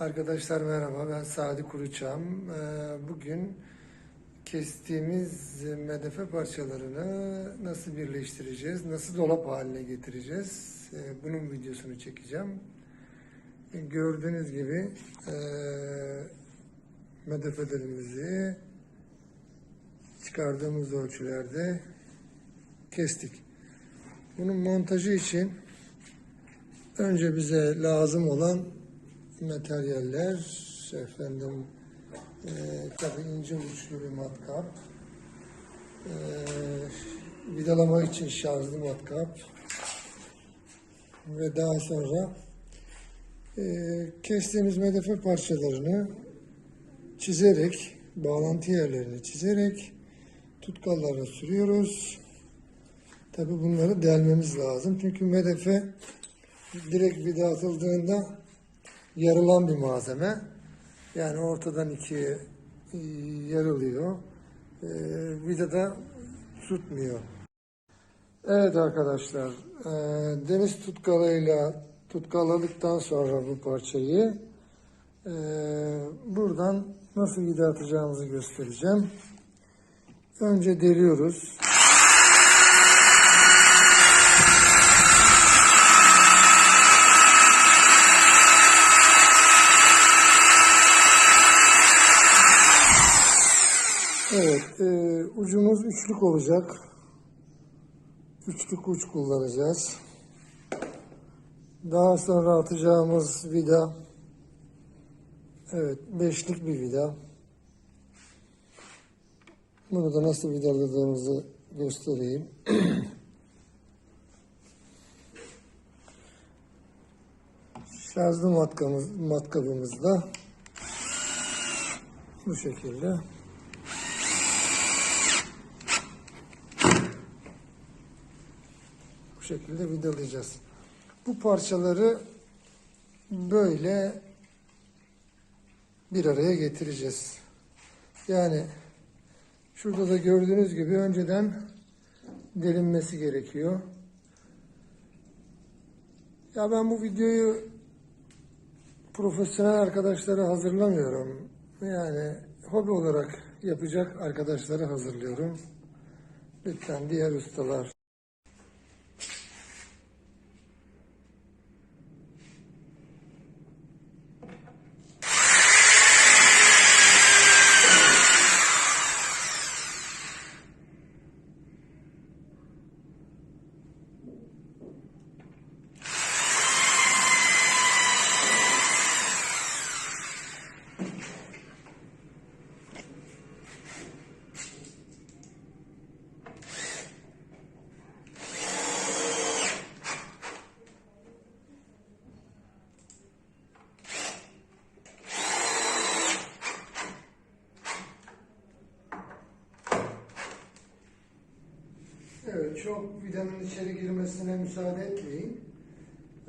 Arkadaşlar merhaba, ben Sadi Kuruçam. Ee, Bugün kestiğimiz medefe parçalarını nasıl birleştireceğiz, nasıl dolap haline getireceğiz, ee, bunun videosunu çekeceğim. Gördüğünüz gibi ee, medefelerimizi çıkardığımız ölçülerde kestik. Bunun montajı için önce bize lazım olan materyaller efendim e, tabii ince uçlu bir matkap e, vidalama için şarjlı matkap ve daha sonra e, kestiğimiz medefe parçalarını çizerek bağlantı yerlerini çizerek tutkallara sürüyoruz. Tabii bunları delmemiz lazım. Çünkü medefe direkt vida atıldığında yarılan bir malzeme. Yani ortadan ikiye e, yarılıyor. E, vidada tutmuyor. Evet arkadaşlar, e, deniz tutkalıyla tutkaladıktan sonra bu parçayı e, buradan nasıl vida atacağımızı göstereceğim. Önce deliyoruz. Evet, e, ucumuz üçlük olacak. Üçlük uç kullanacağız. Daha sonra atacağımız vida, evet beşlik bir vida. Bunu da nasıl vidaladığımızı göstereyim. Şarjlı matkamız, matkabımız da bu şekilde. Şekilde vidalayacağız. Bu parçaları böyle bir araya getireceğiz. Yani şurada da gördüğünüz gibi önceden delinmesi gerekiyor. Ya ben bu videoyu profesyonel arkadaşlara hazırlamıyorum. Yani hobi olarak yapacak arkadaşları hazırlıyorum. Lütfen diğer ustalar Evet, çok vidanın içeri girmesine müsaade etmeyin.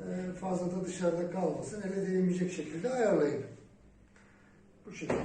Ee, fazla da dışarıda kalmasın. Ele değmeyecek şekilde ayarlayın. Bu şekilde.